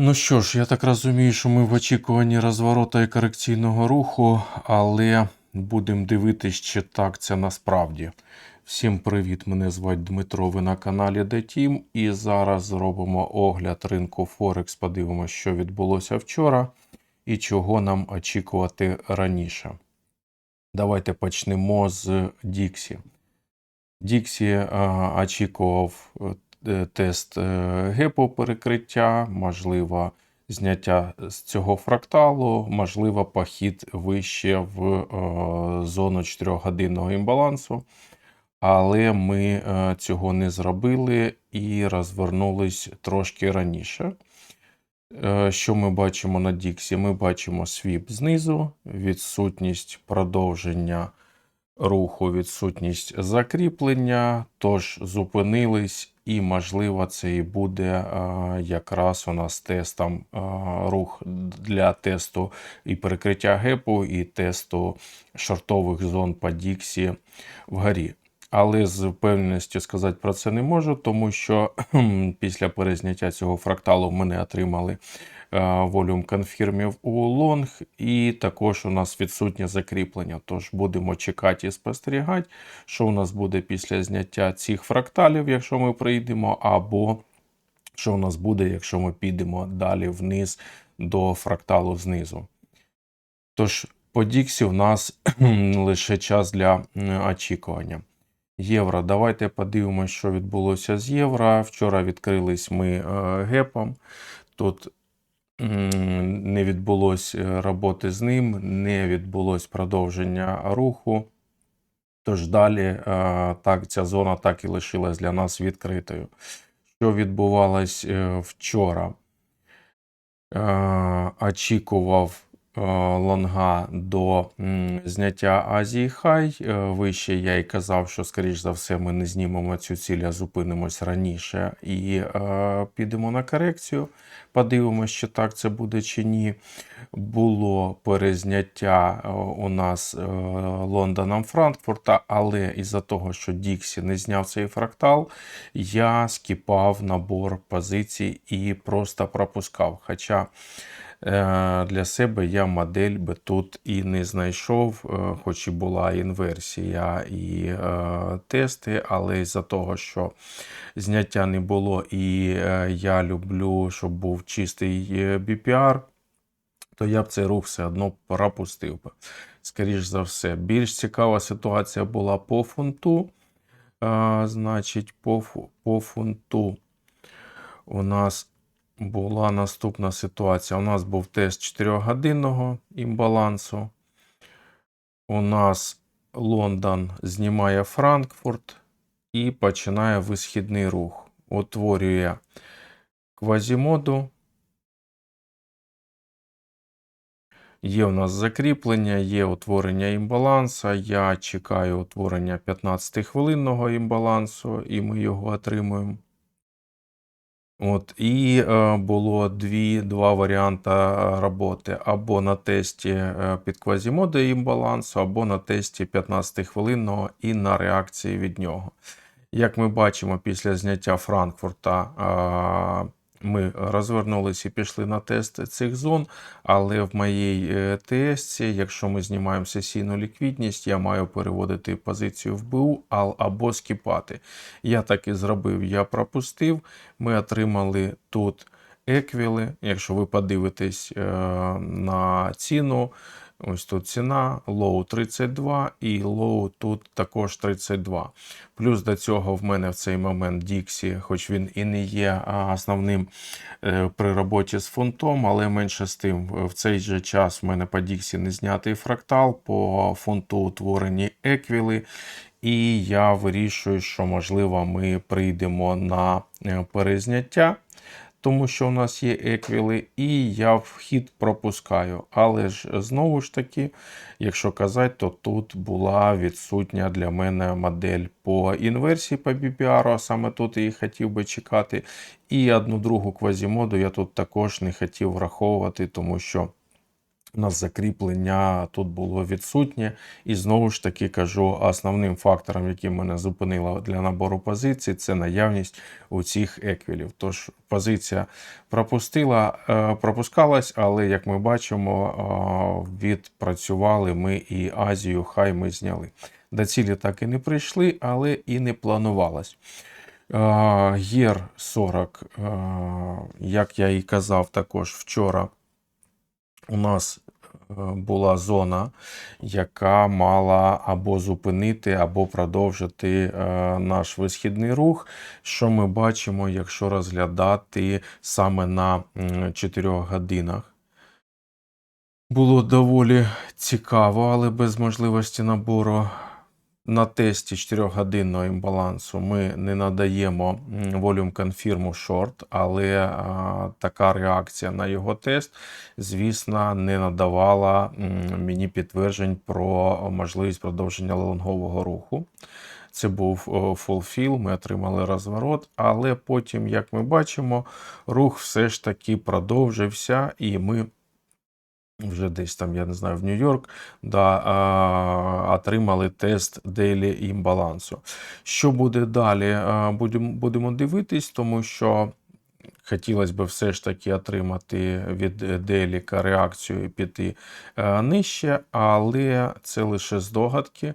Ну що ж, я так розумію, що ми в очікуванні розворота і корекційного руху, але будемо дивитись, чи так це насправді. Всім привіт! Мене звати Дмитро. Ви на каналі DTeam і зараз зробимо огляд ринку Форекс. Подивимося, що відбулося вчора і чого нам очікувати раніше. Давайте почнемо з Діксі. Діксі очікував тест е, гепо перекриття, можливо, зняття з цього фракталу, можливо, похід вище в е, зону 4-годинного імбалансу. Але ми е, цього не зробили і розвернулись трошки раніше. Е, Що ми бачимо на Діксі? Ми бачимо свіп знизу, відсутність продовження руху, відсутність закріплення, тож зупинились, і, можливо, це і буде е, якраз у нас тестом е, рух для тесту і перекриття гепу, і тесту шортових зон по Діксі вгорі. Але з впевненістю сказати про це не можу, тому що після перезняття цього фракталу ми не отримали е, волюм конфірмів у лонг, і також у нас відсутнє закріплення. Тож будемо чекати і спостерігати, що у нас буде після зняття цих фракталів, якщо ми прийдемо, або що у нас буде, якщо ми підемо далі вниз до фракталу знизу. Тож по Діксі у нас лише час для очікування. Євро. Давайте подивимося, що відбулося з євро. Вчора відкрились ми е, гепом. Тут не відбулось е, роботи з ним, не відбулось продовження руху. Тож далі е, так, ця зона так і лишилась для нас відкритою. Що відбувалось вчора? Очікував лонга до зняття Азії Хай. Е, Вище я й казав, що, скоріш за все, ми не знімемо цю ціль, а зупинимось раніше і е, підемо на корекцію. Подивимось, чи так це буде чи ні. Було перезняття е, у нас е, Лондоном Франкфурта, але із-за того, що Діксі не зняв цей фрактал, я скіпав набор позицій і просто пропускав. Хоча е, для себе я модель би тут і не знайшов, е, хоч і була інверсія і е, тести, але із-за того, що зняття не було, і е, я люблю, щоб був чистий е, BPR, то я б цей рух все одно пропустив би. Скоріш за все. Більш цікава ситуація була по фунту. Значить, по, по фунту у нас була наступна ситуація. У нас був тест 4-годинного імбалансу. У нас Лондон знімає Франкфурт і починає висхідний рух. Утворює квазімоду. Є у нас закріплення, є утворення імбаланса. Я чекаю утворення 15-хвилинного імбалансу, і ми його отримуємо. От, і е, було дві, два варіанти роботи: або на тесті е, під квазімоди імбалансу, або на тесті 15-хвилинного і на реакції від нього. Як ми бачимо, після зняття Франкфурта ми розвернулися і пішли на тест цих зон, але в моїй е, ТС, якщо ми знімаємо сесійну ліквідність, я маю переводити позицію в БУ або скіпати. Я так і зробив, я пропустив. Ми отримали тут еквіли. Якщо ви подивитесь е, на ціну, ось тут ціна, лоу 32 і лоу тут також 32. Плюс до цього в мене в цей момент Діксі, хоч він і не є основним е, при роботі з фунтом, але менше з тим, в цей же час в мене по Діксі не знятий фрактал, по фунту утворені еквіли. І я вирішую, що можливо ми прийдемо на е, перезняття, тому що у нас є еквіли, і я вхід пропускаю. Але ж знову ж таки, якщо казати, то тут була відсутня для мене модель по інверсії по BPR, а саме тут її хотів би чекати. І одну другу квазімоду я тут також не хотів враховувати, тому що у нас закріплення тут було відсутнє. І знову ж таки кажу, основним фактором, який мене зупинило для набору позицій, це наявність у цих еквілів. Тож позиція пропустила, е, пропускалась, але як ми бачимо, е, відпрацювали ми і Азію, хай ми зняли. До цілі так і не прийшли, але і не планувалось. Е, ЄР 40, е, як я і казав також вчора, у нас е, була зона, яка мала або зупинити, або продовжити е, наш висхідний рух. Що ми бачимо, якщо розглядати саме на 4 годинах. Було доволі цікаво, але без можливості набору. На тесті 4-годинного імбалансу ми не надаємо волюм конфірму шорт, але а, така реакція на його тест, звісно, не надавала мені підтверджень про можливість продовження лонгового руху. Це був фулфіл, ми отримали розворот, але потім, як ми бачимо, рух все ж таки продовжився, і ми вже десь там, я не знаю, в Нью-Йорк, да, а, отримали тест дейлі імбалансу. Що буде далі? Будемо, будемо дивитись, тому що хотілося б все ж таки отримати від Деліка реакцію і піти а, нижче, але це лише здогадки.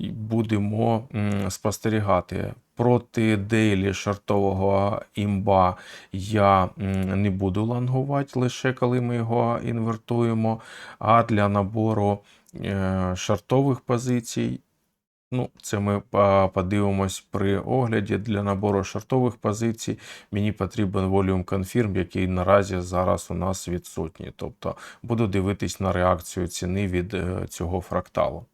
Будемо спостерігати. Проти дейлі шартового імба я не буду лангувати лише коли ми його інвертуємо. А для набору е, шартових позицій, ну, це ми подивимось при огляді. Для набору шартових позицій мені потрібен volume confirm, який наразі зараз у нас відсутній. Тобто буду дивитись на реакцію ціни від е, цього фракталу.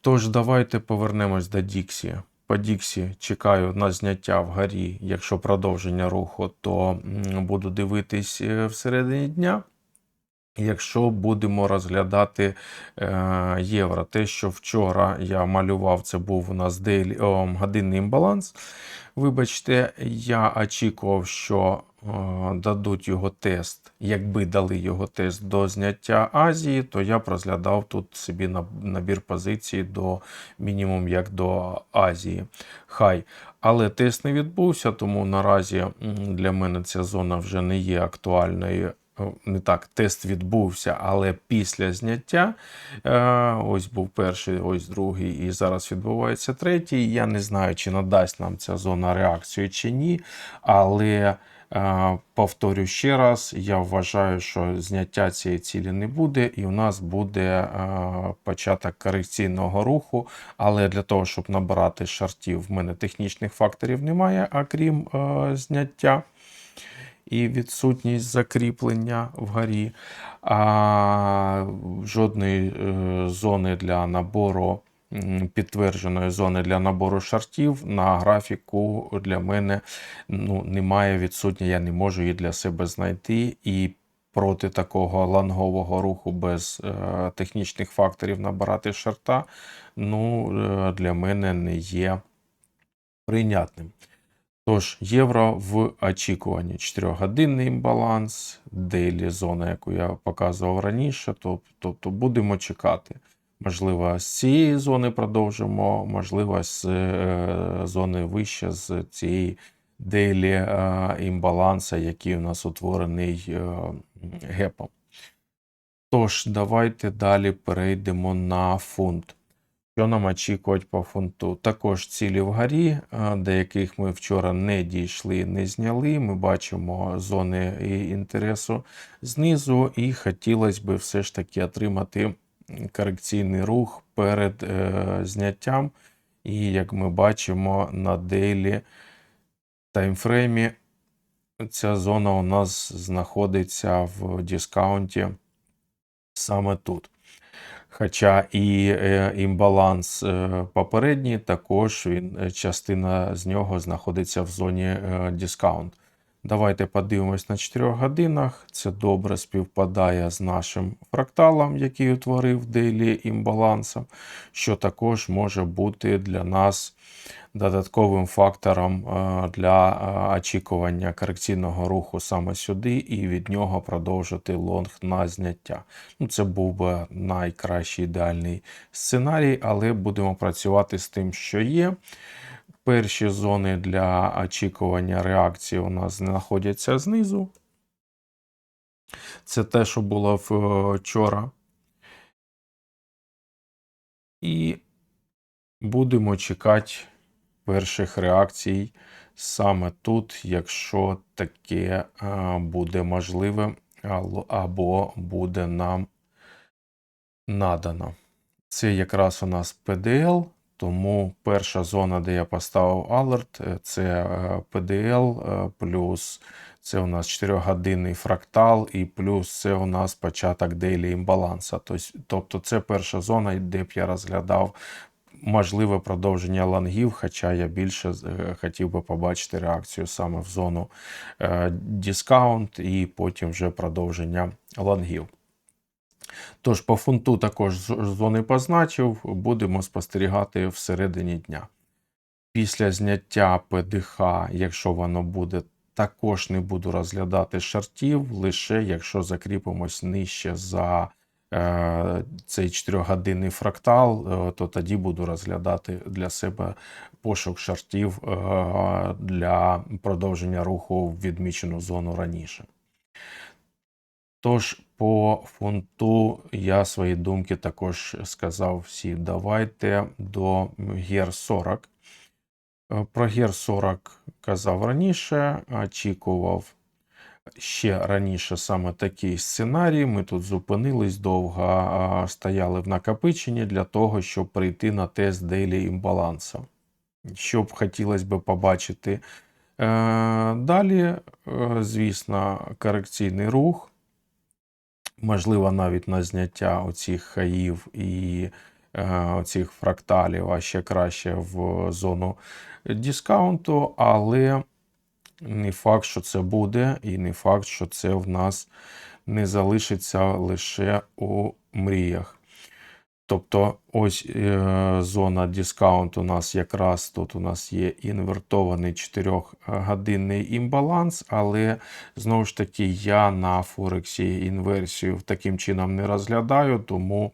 Тож, давайте повернемось до Діксі. По Діксі чекаю на зняття вгорі. Якщо продовження руху, то буду дивитись е, всередині дня. Якщо будемо розглядати е, євро, те, що вчора я малював, це був у нас дейлі, о, годинний імбаланс. Вибачте, я очікував, що дадуть його тест. Якби дали його тест до зняття Азії, то я б розглядав тут собі набір позицій до мінімум як до Азії. Хай. Але тест не відбувся, тому наразі для мене ця зона вже не є актуальною. Не так, тест відбувся, але після зняття е, ось був перший, ось другий, і зараз відбувається третій. Я не знаю, чи надасть нам ця зона реакцію чи ні. Але повторю ще раз: я вважаю, що зняття цієї цілі не буде, і у нас буде е, початок корекційного руху. Але для того, щоб набирати шартів, в мене технічних факторів немає, окрім е, зняття і відсутність закріплення вгорі, а жодної е, зони для набору. Підтвердженої зони для набору шартів на графіку для мене ну, немає відсутня, я не можу її для себе знайти. І проти такого лангового руху без е, технічних факторів набирати шарта, ну, е, для мене не є прийнятним. Тож, євро в очікуванні 4-годинний імбаланс, дейлі зона, яку я показував раніше. тоб- Тобто будемо чекати. Можливо, з цієї зони продовжимо, можливо, з е, зони вище, з цієї дейлі е, імбаланса, який у нас утворений е, гепом. Тож, давайте далі перейдемо на фунт. Що нам очікувати по фунту? Також цілі вгорі, до яких ми вчора не дійшли, не зняли. Ми бачимо зони інтересу знизу, і хотілося б все ж таки отримати корекційний рух перед е, зняттям. І як ми бачимо на дейлі таймфреймі, ця зона у нас знаходиться в дискаунті саме тут. Хоча і е, імбаланс е, попередній, також він, е, частина з нього знаходиться в зоні е, дискаунт. Давайте подивимось на 4 годинах. Це добре співпадає з нашим фракталом, який утворив дейлі імбалансом, що також може бути для нас додатковим фактором е, для е, очікування корекційного руху саме сюди, і від нього продовжити лонг на зняття. Ну, Це був би найкращий ідеальний сценарій, але будемо працювати з тим, що є. Перші зони для очікування реакції у нас знаходяться знизу. Це те, що було вчора. І будемо чекати перших реакцій саме тут, якщо таке буде можливе або буде нам надано. Це якраз у нас PDL, тому перша зона, де я поставив алерт, е, це е, PDL, е, плюс це у нас 4-годинний фрактал, і плюс це у нас початок дейлі імбаланса. Тобто це перша зона, де б я розглядав можливе продовження лонгів, хоча я більше е, хотів би побачити реакцію саме в зону е, дискаунт і потім вже продовження лонгів. Тож по фунту також зони позначив, будемо спостерігати всередині дня. Після зняття ПДХ, якщо воно буде, також не буду розглядати шартів, лише якщо закріпимось нижче за е, цей 4-годинний фрактал, е, то тоді буду розглядати для себе пошук шартів е, для продовження руху в відмічену зону раніше. Тож по фунту я свої думки також сказав всі. Давайте до гер 40. Е, Про гер 40 казав раніше, очікував ще раніше саме такий сценарій. Ми тут зупинились довго, стояли в накопиченні для того, щоб прийти на тест дейлі імбалансу. Що б хотілося б побачити е, далі, е, звісно, корекційний рух можливо, навіть на зняття оцих хаїв і е, оцих фракталів, а ще краще в зону дискаунту, але не факт, що це буде, і не факт, що це в нас не залишиться лише у мріях. Тобто ось е, зона дискаунт у нас якраз тут у нас є інвертований 4-годинний імбаланс, але знову ж таки я на Форексі інверсію таким чином не розглядаю, тому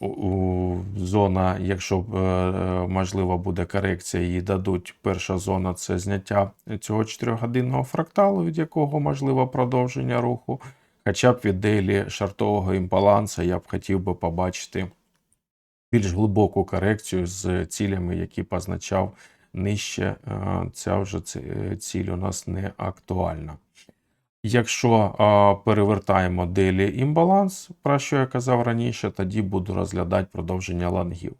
у- зона, якщо е, можливо буде корекція, їй дадуть перша зона це зняття цього 4-годинного фракталу, від якого можливо продовження руху. Хоча б від дейлі шартового імбалансу я б хотів би побачити більш глибоку корекцію з цілями, які позначав нижче. Е, Ця вже е, ціль у нас не актуальна. Якщо перевертаємо делі імбаланс, про що я казав раніше, тоді буду розглядати продовження лонгів.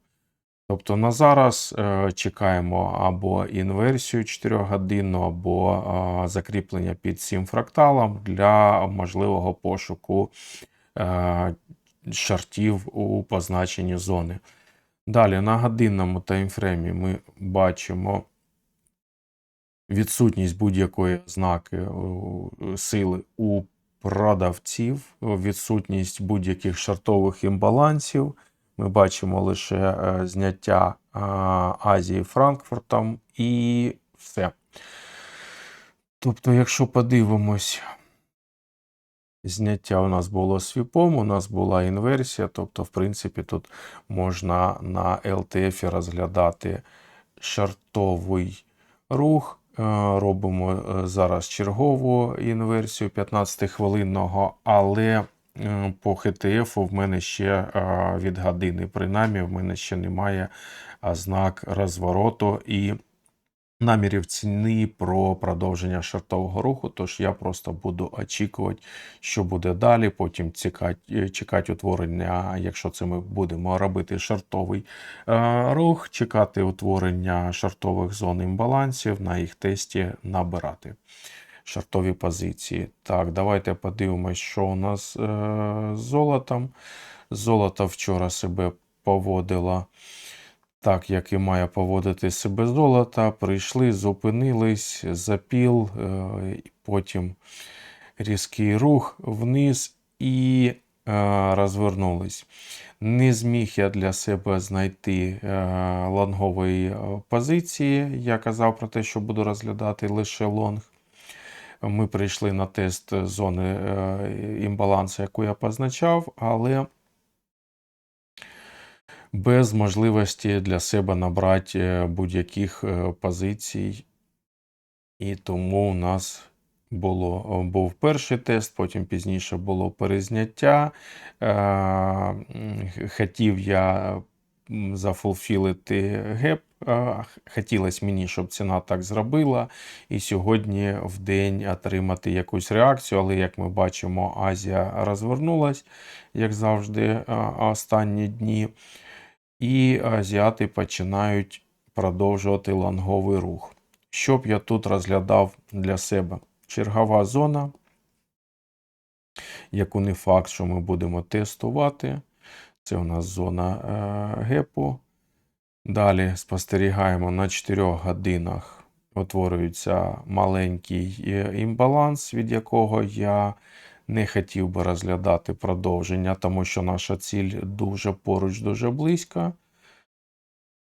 Тобто на зараз е, чекаємо або інверсію 4-годинну, або а, закріплення під цим фракталом для можливого пошуку е, шартів у позначенні зони. Далі на годинному таймфреймі ми бачимо відсутність будь-якої ознаки сили у продавців, відсутність будь-яких шартових імбалансів. Ми бачимо лише е, зняття Азії Франкфуртом і все. Тобто, якщо подивимось, зняття у нас було свіпом, у нас була інверсія, тобто, в принципі, тут можна на LTF розглядати шартовий рух. Е, Робимо е, зараз чергову інверсію 15-хвилинного, але по HTF в мене ще е, від години, принаймні, в мене ще немає ознак розвороту і намірів ціни про продовження шартового руху. Тож я просто буду очікувати, що буде далі. Потім чекати, чекати утворення, якщо це ми будемо робити шартовий е, рух, чекати утворення шартових зон імбалансів, на їх тесті набирати шартові позиції. Так, давайте подивимось, що у нас е, з золотом. Золото вчора себе поводило так, як і має поводити себе золото, прийшли, зупинились, запіл, е, потім різкий рух вниз і е, розвернулись. Не зміг я для себе знайти лонгової позиції. Я казав про те, що буду розглядати лише лонг. Ми прийшли на тест зони е, імбалансу, яку я позначав, але без можливості для себе набрати е, будь-яких е, позицій. І тому у нас було, був перший тест, потім пізніше було перезняття. Хотів я зафулфілити геп. Хотілося мені, щоб ціна так зробила. І сьогодні в день отримати якусь реакцію, але як ми бачимо, Азія розвернулась, як завжди, останні дні. І азіати починають продовжувати лонговий рух. Що б я тут розглядав для себе? Чергова зона, яку не факт, що ми будемо тестувати. Це у нас зона е, гепу. Далі спостерігаємо на 4 годинах. Утворюється маленький е, імбаланс, від якого я не хотів би розглядати продовження, тому що наша ціль дуже поруч, дуже близько.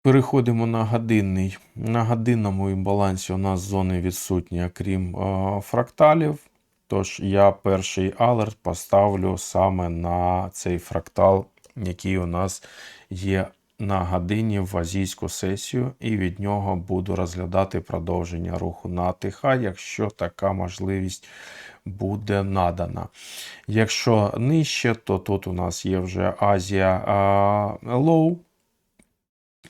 Переходимо на годинний. На годинному імбалансі у нас зони відсутні, крім е, фракталів. Тож я перший алерт поставлю саме на цей фрактал, який у нас є на годині в азійську сесію, і від нього буду розглядати продовження руху на АТХ, якщо така можливість буде надана. Якщо нижче, то тут у нас є вже Азія Low.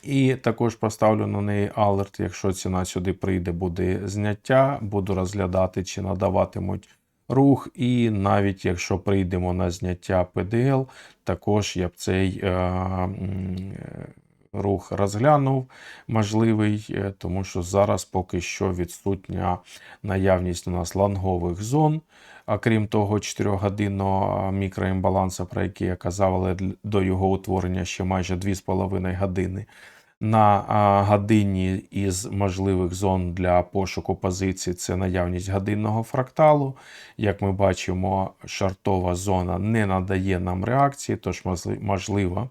І також поставлю на неї алерт, якщо ціна сюди прийде, буде зняття, буду розглядати, чи надаватимуть рух. І навіть якщо прийдемо на зняття PDL, також я б цей е, рух розглянув можливий, е, тому що зараз поки що відсутня наявність у нас лонгових зон. А крім того, 4-годинного мікроімбалансу, про який я казав, але до його утворення ще майже 2,5 години. На а, годині із можливих зон для пошуку позицій це наявність годинного фракталу. Як ми бачимо, шартова зона не надає нам реакції, тож можливо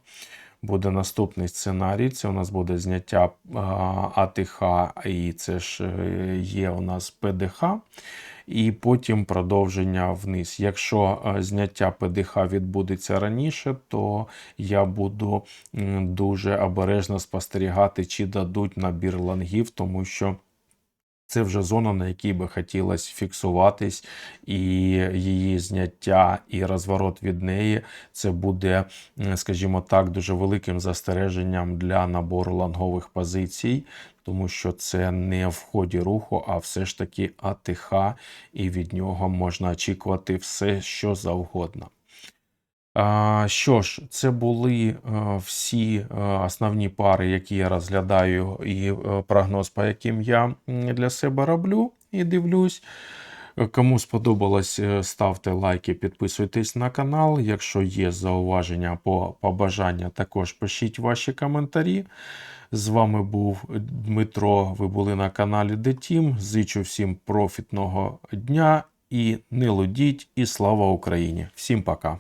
буде наступний сценарій. Це у нас буде зняття АТХ, і це ж е, є у нас ПДХ. І потім продовження вниз. Якщо е, зняття ПДХ відбудеться раніше, то я буду дуже обережно спостерігати, чи дадуть набір лонгів, тому що це вже зона, на якій би хотілося фіксуватись, і її зняття і розворот від неї це буде, скажімо так, дуже великим застереженням для набору лонгових позицій, тому що це не в ході руху, а все ж таки АТХ, і від нього можна очікувати все, що завгодно. Що ж, це були е, всі е, основні пари, які я розглядаю, і е, прогноз, по яким я для себе роблю і дивлюсь. Кому сподобалось, ставте лайки, підписуйтесь на канал. Якщо є зауваження або побажання, також пишіть ваші коментарі. З вами був Дмитро. Ви були на каналі Детім. Зичу всім профітного дня і не лудіть, і слава Україні! Всім пока!